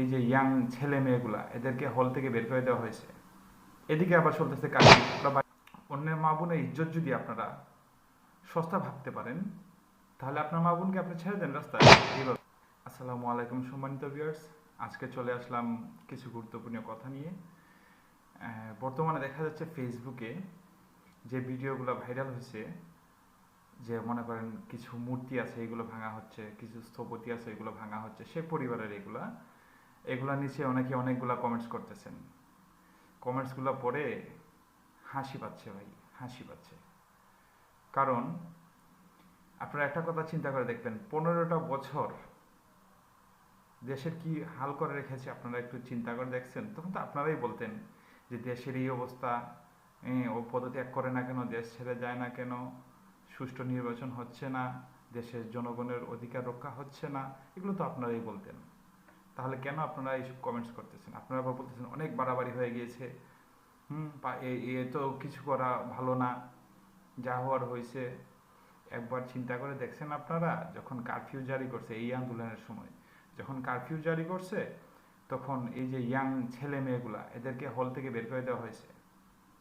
এই যে ইয়াং ছেলে মেয়েগুলা, এদেরকে হল থেকে বের করে দেওয়া হয়েছে। এদিকে আবার চলতেছে কাজ অন্যের মা বোনের ইজ্জত যদি আপনারা সস্তা ভাবতে পারেন, তাহলে আপনার মা বোনকে আপনি ছেড়ে দেন রাস্তায়। এইভাবে। আসসালামু আলাইকুম সম্মানিত ভিউয়ার্স আজকে চলে আসলাম কিছু গুরুত্বপূর্ণ কথা নিয়ে। বর্তমানে দেখা যাচ্ছে ফেসবুকে যে ভিডিওগুলো ভাইরাল হয়েছে, যে মনে করেন কিছু মূর্তি আছে, এগুলো ভাঙা হচ্ছে, কিছু স্থপতি আছে, এগুলো ভাঙা হচ্ছে, সে পরিবারের এগুলা। এগুলা নিচে অনেকে অনেকগুলা কমেন্টস করতেছেন। কমেন্টসগুলো পড়ে হাসি পাচ্ছে ভাই, হাসি পাচ্ছে। কারণ আপনারা একটা কথা চিন্তা করে দেখবেন, পনেরোটা বছর দেশের কি হাল করে রেখেছে আপনারা একটু চিন্তা করে দেখছেন, তখন তো আপনারাই বলতেন যে দেশের এই অবস্থা ও পদত্যাগ করে না কেন, দেশ ছেড়ে যায় না কেন, সুষ্ঠু নির্বাচন হচ্ছে না, দেশের জনগণের অধিকার রক্ষা হচ্ছে না, এগুলো তো আপনারাই বলতেন। তাহলে কেন আপনারা এইসব কমেন্টস করতেছেন? আপনারা আবার বলতেছেন, অনেক বাড়াবাড়ি হয়ে গিয়েছে। হুম বা এ তো কিছু করা ভালো না। যা হওয়ার হয়েছে। একবার চিন্তা করে দেখছেন আপনারা, যখন কারফিউ জারি করছে এই আন্দোলনের সময়, যখন কারফিউ জারি করছে, তখন এই যে ইয়াং ছেলে মেয়েগুলা, এদেরকে হল থেকে বের করে দেওয়া হয়েছে।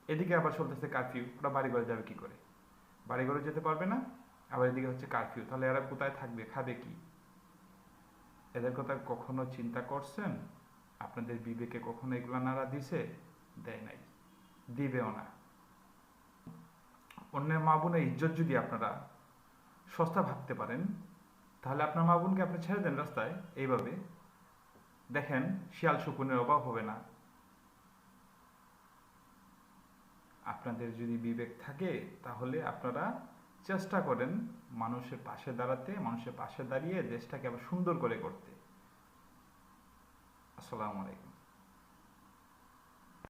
এদিকে আবার চলতেছে কারফিউ ওরা বাড়ি ঘরে যাবে কি করে? বাড়ি ঘরে যেতে পারবে না, আবার এদিকে হচ্ছে কারফিউ তাহলে এরা কোথায় থাকবে, খাবে কি? এদের কথা কখনো চিন্তা করছেন? আপনাদের বিবেকে কখনো এগুলো নাড়া দিছে? দেয় নাই। দিবেও না। অন্যের মা বোনের ইজ্জত যদি আপনারা সস্তা ভাবতে পারেন, তাহলে আপনার মা বোনকে আপনি ছেড়ে দেন রাস্তায়, এইভাবে। দেখেন, শিয়াল শকুনের অভাব হবে না। আপনাদের যদি বিবেক থাকে, তাহলে আপনারা চেষ্টা করেন মানুষের পাশে দাঁড়াতে, মানুষের পাশে দাঁড়িয়ে দেশটাকে আবার সুন্দর করে করতে আসসালামু আলাইকুম।